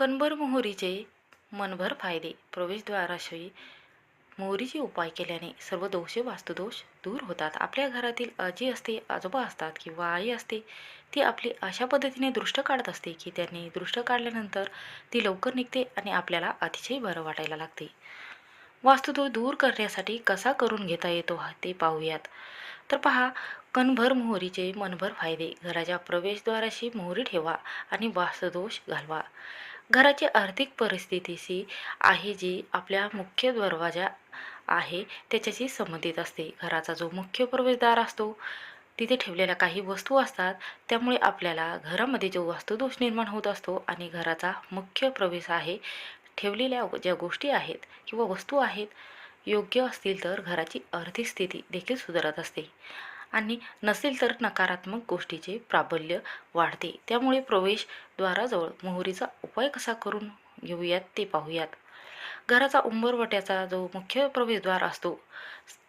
कणभर मोहरीचे मनभर फायदे. प्रवेशद्वाराशी मोहरीचे उपाय केल्याने सर्व दोषे वास्तुदोष दूर होतात. आपल्या घरातील आजी असते आजोबा असतात किंवा आई असते ती आपली अशा पद्धतीने दृष्ट काढत असते की त्यांनी दृष्ट काढल्यानंतर ती लवकर निघते आणि आपल्याला अतिशय बरं वाटायला लागते. वास्तुदोष दूर करण्यासाठी कसा करून घेता येतो हा ते पाहूयात. तर पहा कणभर मोहरीचे मनभर फायदे. घराच्या प्रवेशद्वाराशी मोहरी ठेवा आणि वास्तुदोष घालवा. घराची आर्थिक परिस्थितीशी आहे जी आपल्या मुख्य दरवाजा आहे त्याच्याशी संबंधित असते. घराचा जो मुख्य प्रवेशद्वार असतो तिथे ठेवलेल्या काही वस्तू असतात. त्यामुळे आपल्याला घरामध्ये जो वास्तुदोष निर्माण होत असतो आणि घराचा मुख्य प्रवेश आहे ठेवलेल्या ज्या गोष्टी आहेत किंवा वस्तू आहेत योग्य असतील तर घराची आर्थिक स्थिती देखील सुधारत असते. आणि नसेल तर नकारात्मक गोष्टीचे प्राबल्य वाढते. त्यामुळे प्रवेशद्वाराजवळ मोहरीचा उपाय कसा करून घेऊयात ते पाहूयात. घराचा उंबरवट्याचा जो मुख्य प्रवेशद्वार असतो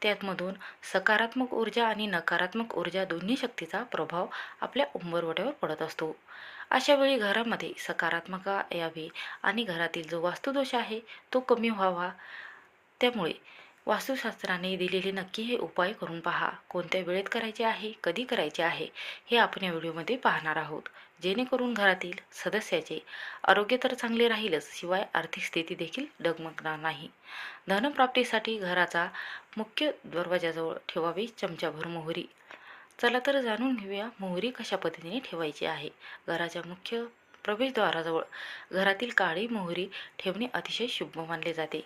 त्यातमधून सकारात्मक ऊर्जा आणि नकारात्मक ऊर्जा दोन्ही शक्तीचा प्रभाव आपल्या उंबरवट्यावर पडत असतो. अशा वेळी घरामध्ये सकारात्मक यावी आणि घरातील जो वास्तुदोष आहे तो कमी व्हावा. त्यामुळे वास्तुशास्त्राने दिलेले नक्की हे उपाय करून पहा. कोणत्या वेळेत करायचे आहे? कधी करायचे आहे? हे आपण या व्हिडिओमध्ये पाहणार आहोत. जेणेकरून घरातील सदस्याचे आरोग्य तर चांगले राहीलच शिवाय आर्थिक स्थिती देखील डगमगणार नाही. धनप्राप्तीसाठी घराचा मुख्य दरवाजाजवळ ठेवावी चमचाभर मोहरी. चला तर जाणून घेऊया मोहरी कशा पद्धतीने ठेवायची आहे. घराच्या मुख्य प्रवेशद्वाराजवळ घरातील काळी मोहरी ठेवणे अतिशय शुभ मानले जाते.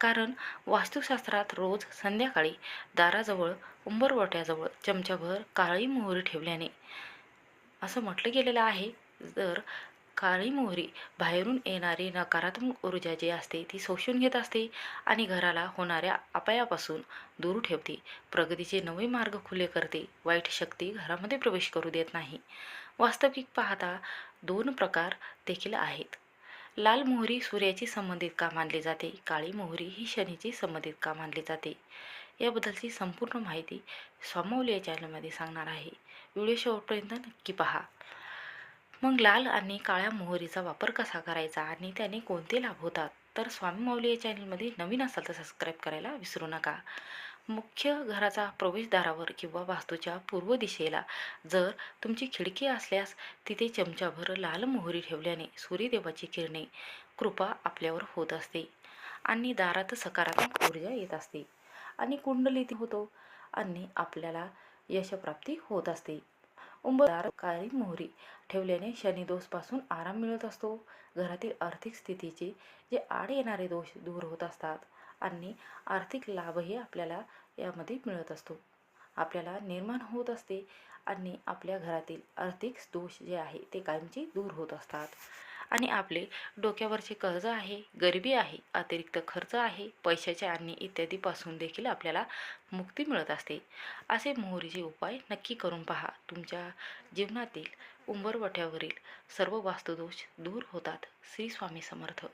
कारण वास्तुशास्त्रात रोज संध्याकाळी दाराजवळ उंबरवट्याजवळ चमच्याभर काळी मोहरी ठेवल्याने. असं म्हटलं गेलेलं आहे. जर काळी मोहरी बाहेरून येणारी नकारात्मक ऊर्जा जी असते ती शोषून घेत असते आणि घराला होणाऱ्या अपायापासून दूर ठेवते प्रगतीचे नवे मार्ग खुले करते वाईट शक्ती घरामध्ये प्रवेश करू देत नाही. वास्तविक पाहता दोन प्रकार देखील आहेत. लाल मोहरी सूर्याची संबंधित का मानली जाते? काळी मोहरी ही शनीची संबंधित का मानली जाते? याबद्दलची संपूर्ण माहिती स्वामावली या चॅनलमध्ये सांगणार आहे. व्हिडिओ शेवटपर्यंत नक्की पहा. मग लाल आणि काळ्या मोहरीचा वापर कसा करायचा आणि त्याने कोणते लाभ होतात? तर स्वामी माऊली या चॅनलमध्ये नवीन असाल तर सबस्क्राईब करायला विसरू नका. मुख्य घराचा प्रवेशद्वारावर किंवा वास्तूच्या पूर्व दिशेला जर तुमची खिडकी असल्यास तिथे चमचाभर लाल मोहरी ठेवल्याने सूर्यदेवाची किरणे कृपा आपल्यावर होत असते आणि दारात सकारात्मक ऊर्जा येत असते आणि कुंडलिती होतो आणि आपल्याला यशप्राप्ती होत असते. उंबदार काळी मोहरी ठेवल्याने शनिदोषपासून आराम मिळत असतो. घरातील आर्थिक स्थितीचे जे आड येणारे दोष दूर होत असतात आणि आर्थिक लाभही आपल्याला यामध्ये मिळत असतो. आपल्याला निर्माण होत असते आणि आपल्या घरातील आर्थिक दोष जे आहे ते कायमचे दूर होत असतात. आणि आपले डोक्यावरचे कर्ज आहे गरिबी आहे अतिरिक्त खर्च आहे पैशाचे आणि इत्यादीपासून देखील आपल्याला मुक्ती मिळत असते. असे मोहरीचे उपाय नक्की करून पहा. तुमच्या जीवनातील उंबरवठ्यावरील सर्व वास्तुदोष दूर होतात. श्री स्वामी समर्थ.